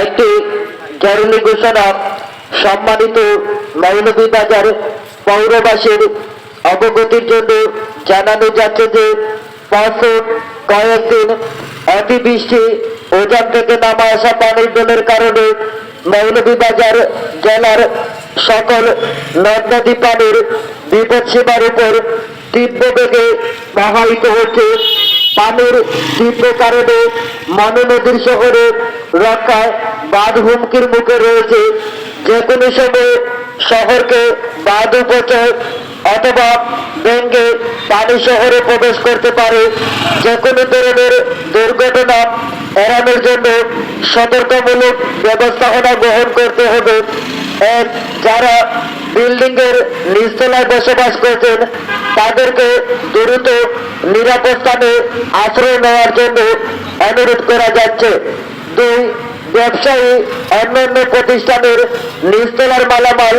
একটি জরুরি ঘোষণা সম্মানিত মৌলভীবাজার পৌরবাসীর অবগতির জন্য জানানো যাচ্ছে যে পাঁচশো কয়েকদিন অতিবৃষ্টি ওজান থেকে নামা আসা পানির দোলের কারণে মৌলভীবাজার জেলার সকল নদ নদী পানির বিপদ সীমার উপর তীব্র বেগে প্রবাহিত হচ্ছে। পানির তীব্র কারণে মনু নদীর শহরে রক্ষায় বাঁধ হুমকির মুখে রয়েছে। যে কোনো সময় শহরকে বাঁধ উপচয় অথবা ভেঙ্গে পানি শহরে প্রবেশ করতে পারে। যে কোনো ধরনের দুর্ঘটনা এড়ানোর জন্য সতর্কমূলক ব্যবস্থাপনা গ্রহণ করতে হবে। এক যারা বিল্ডিং এর নিচতলায় বসবাস করছেন, তাদেরকে দ্রুত নিরাপদ স্থানে আশ্রয় নেওয়ার জন্য অনুরোধ করা যাচ্ছে। দুই, ব্যবসায়ী অন্যান্য প্রতিষ্ঠানের নিচতলার মালামাল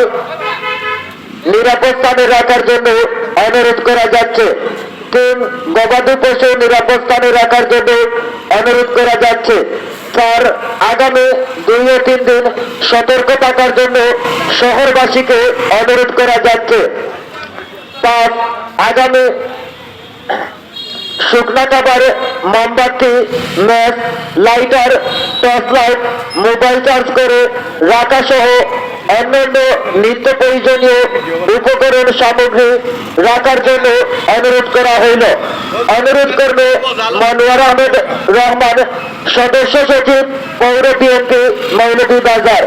নিরাপদ স্থানে রাখার জন্য অনুরোধ করা যাচ্ছে। তিন, গবাদি পশু নিরাপদ স্থানে রাখার জন্য অনুরোধ করা যাচ্ছে। চার, আগামী দুই ও তিন দিন সতর্ক থাকার জন্য শহরবাসীকে অনুরোধ করা যাচ্ছে। পাঁচ, আগামী শুকনা খাবার, মোমবাতি match lighter, torch light, mobile charge করে রাখা সহ অন্যান্য নিত্য প্রয়োজনীয় উপকরণ সামগ্রী রাখার জন্য অনুরোধ করা হইল। অনুরোধ করবে মনোয়ার আহমেদ রহমান, সদস্য সচিব, পৌর বিএনপি মৌলভী বাজার।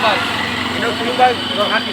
Kan di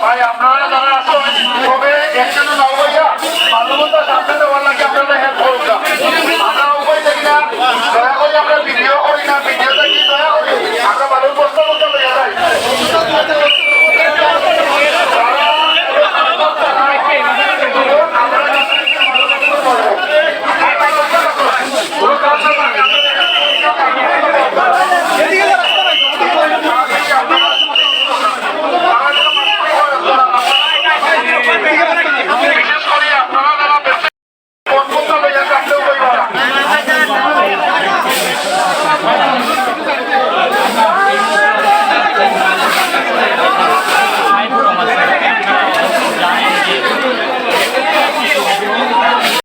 ভাই আপনারা যারা আসুন তবে একসাথে নলবাইয়া মানবতা সামনে দেওয়ার লাগে আপনারা হেল্প করুন আমরা উপায় দেখি না দয়া করে আমরা ভিডিও করি না ভিডিও কি দয়া